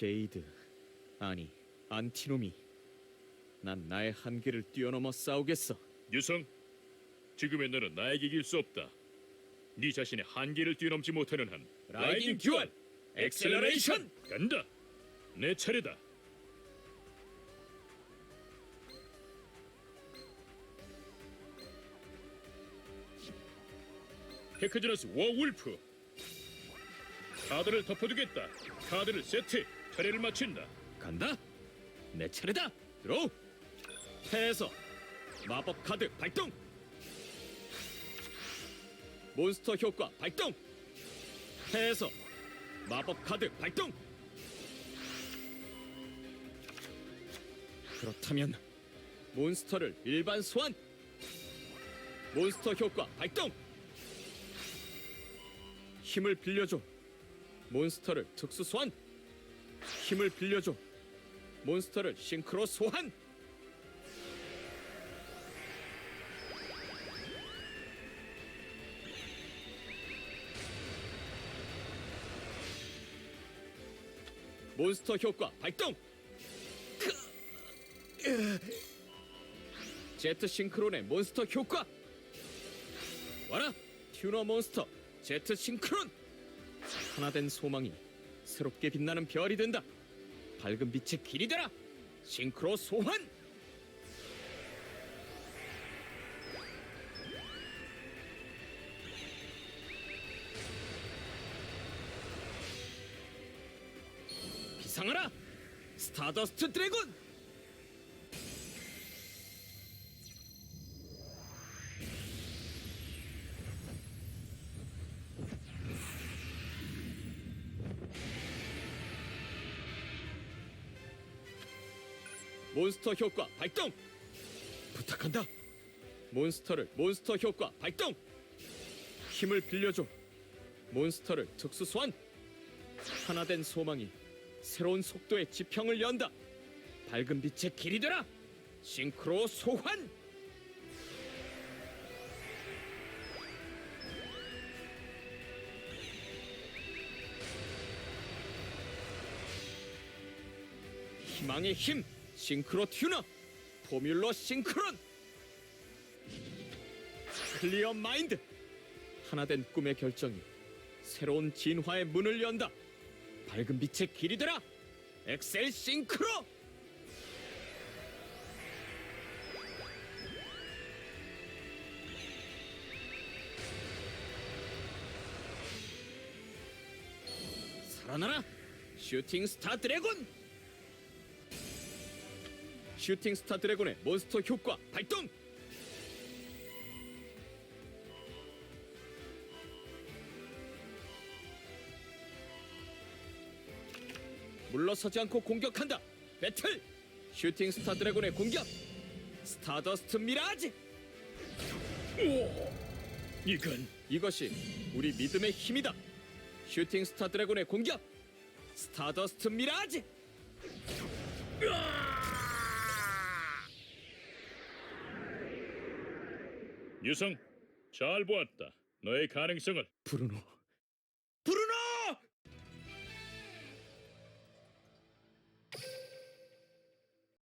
제이드 아니 안티노미 난 나의 한계를 뛰어넘어 싸우겠어 유성, 지금의 너는 나에게 이길 수 없다. 네 자신의 한계를 뛰어넘지 못하는 한 라이딩 듀얼 엑셀러레이션 간다. 내 차례다. 헤크즈너스 워울프 카드를 덮어두겠다. 카드를 세트. 차례를 마친다. 간다. 내 차례다. 들어 패에서 마법 카드 발동. 몬스터 효과 발동. 패에서 마법 카드 발동. 그렇다면 몬스터를 일반 소환. 몬스터 효과 발동. 힘을 빌려줘. 몬스터를 특수 소환 힘을 빌려줘. 몬스터를 싱크로 소환! 몬스터 효과 발동! 제트 싱크론의 몬스터 효과! 와라! 튜너 몬스터 제트 싱크론! 하나 된 소망이 새롭게 빛나는 별이 된다. 밝은 빛의 길이 되라. 싱크로 소환! 비상하라! 스타더스트 드래곤 몬스터 효과 발동! 부탁한다! 몬스터를 몬스터 효과 발동! 힘을 빌려줘! 몬스터를 특수 소환! 하나된 소망이 새로운 속도의 지평을 연다! 밝은 빛의 길이 되라! 싱크로 소환! 희망의 힘 싱크로 튜너 포뮬러 싱크론. 클리어 마인드. 하나된 꿈의 결정이 새로운 진화의 문을 연다. 밝은 빛의 길이 되라. 엑셀 싱크로. 살아나라. 슈팅 스타 드래곤 슈팅 스타 드래곤의 몬스터 효과 발동! 물러서지 않고 공격한다! 배틀! 슈팅 스타 드래곤의 공격! 스타더스트 미라지! 이건 이것이 우리 믿음의 힘이다! 슈팅 스타 드래곤의 공격! 스타더스트 미라지 유성, 잘 보았다. 너의 가능성을. 브루노. 브루노!